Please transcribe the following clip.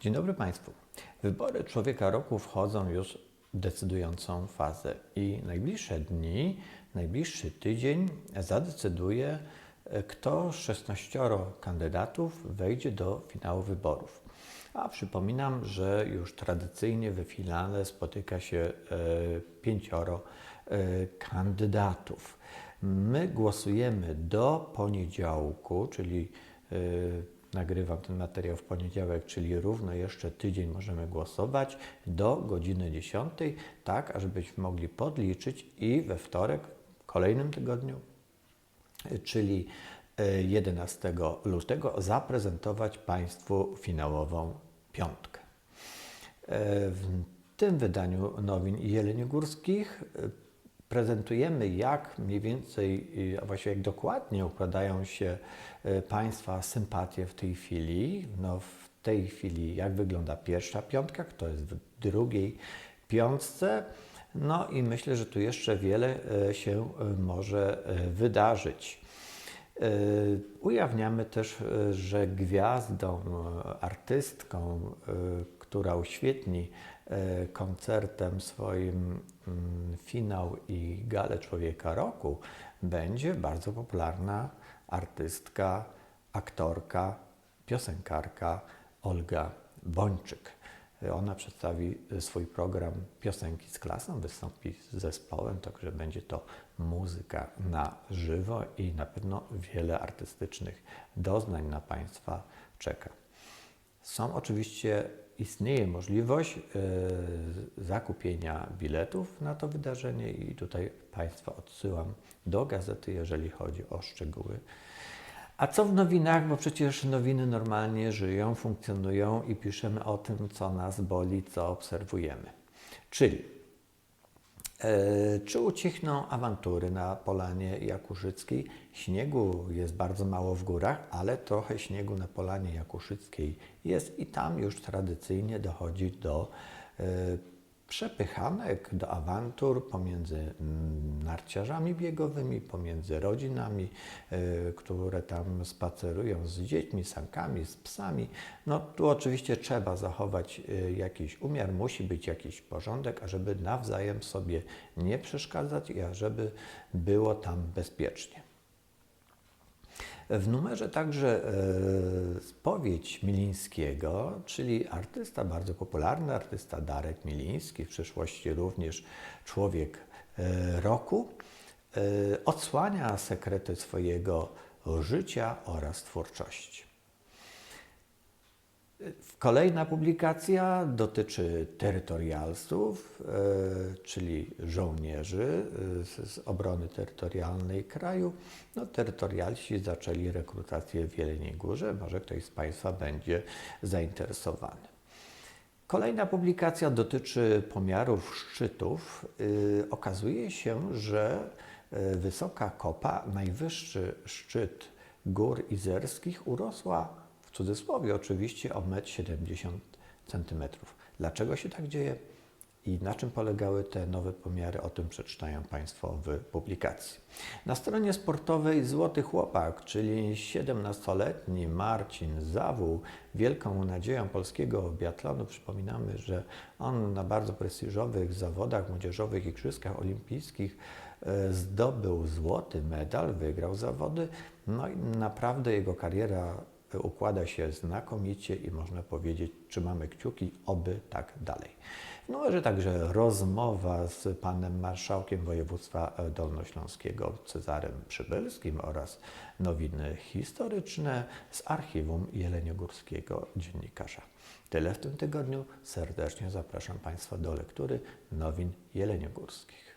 Dzień dobry Państwu. Wybory Człowieka Roku wchodzą już w decydującą fazę i najbliższe dni, najbliższy tydzień zadecyduje, e, kto z 16 kandydatów wejdzie do finału wyborów. A przypominam, że już tradycyjnie we finale spotyka się e, pięcioro e, kandydatów. My głosujemy do poniedziałku, czyli nagrywam ten materiał w poniedziałek, czyli równo jeszcze tydzień możemy głosować do godziny 10, tak ażebyśmy mogli podliczyć i we wtorek, w kolejnym tygodniu, czyli e, 11 lutego, zaprezentować Państwu finałową piątkę. E, W tym wydaniu nowin jeleniogórskich e, prezentujemy, jak mniej więcej, y, a właściwie jak dokładnie układają się e, Państwa sympatie w tej chwili. No, w tej chwili, jak wygląda pierwsza piątka, kto jest w drugiej piątce. No i myślę, że tu jeszcze wiele e, się może wydarzyć. E, Ujawniamy też, e, że gwiazdą, e, artystką, która uświetni koncertem swoim mm, finał i galę Człowieka Roku, będzie bardzo popularna artystka, aktorka, piosenkarka Olga Bończyk. Ona przedstawi e, swój program Piosenki z klasą, wystąpi z zespołem, także będzie to muzyka na żywo i na pewno wiele artystycznych doznań na Państwa czeka. Są oczywiście, istnieje możliwość e, zakupienia biletów na to wydarzenie i tutaj Państwa odsyłam do gazety, jeżeli chodzi o szczegóły. A co w nowinach? Bo przecież nowiny normalnie żyją, funkcjonują i piszemy o tym, co nas boli, co obserwujemy. Czyli E, Czy ucichną awantury na Polanie Jakuszyckiej? Śniegu jest bardzo mało w górach, ale trochę śniegu na Polanie Jakuszyckiej jest i tam już tradycyjnie dochodzi do e, przepychanek, do awantur pomiędzy mm, narciarzami biegowymi, pomiędzy rodzinami, e, które tam spacerują z dziećmi, sankami, z psami. No tu oczywiście trzeba zachować e, jakiś umiar, musi być jakiś porządek, ażeby nawzajem sobie nie przeszkadzać i ażeby było tam bezpiecznie. W numerze także e, spowiedź Milińskiego, czyli artysta bardzo popularny, artysta Darek Miliński, w przyszłości również człowiek e, roku, e, odsłania sekrety swojego życia oraz twórczości. Kolejna publikacja dotyczy terytorialsów, e, czyli żołnierzy e, z, obrony terytorialnej kraju. No, terytorialsi zaczęli rekrutację w Jeleniej Górze. Może ktoś z Państwa będzie zainteresowany. Kolejna publikacja dotyczy pomiarów szczytów. Y, Okazuje się, że wysoka kopa, najwyższy szczyt gór izerskich urosła, cudzysłowie oczywiście, o 1,70 cm. Dlaczego się tak dzieje i na czym polegały te nowe pomiary, o tym przeczytają Państwo w publikacji. Na stronie sportowej Złoty Chłopak, czyli 17-letni Marcin Zawół, wielką nadzieją polskiego biatlonu. Przypominamy, że on na bardzo prestiżowych zawodach młodzieżowych Igrzyskach Olimpijskich e, zdobył złoty medal, wygrał zawody. No i naprawdę jego kariera układa się znakomicie i można powiedzieć, trzymamy kciuki, oby tak dalej. W numerze także rozmowa z panem marszałkiem województwa dolnośląskiego Cezarem Przybylskim oraz nowiny historyczne z archiwum jeleniogórskiego dziennikarza. Tyle w tym tygodniu. Serdecznie zapraszam Państwa do lektury nowin jeleniogórskich.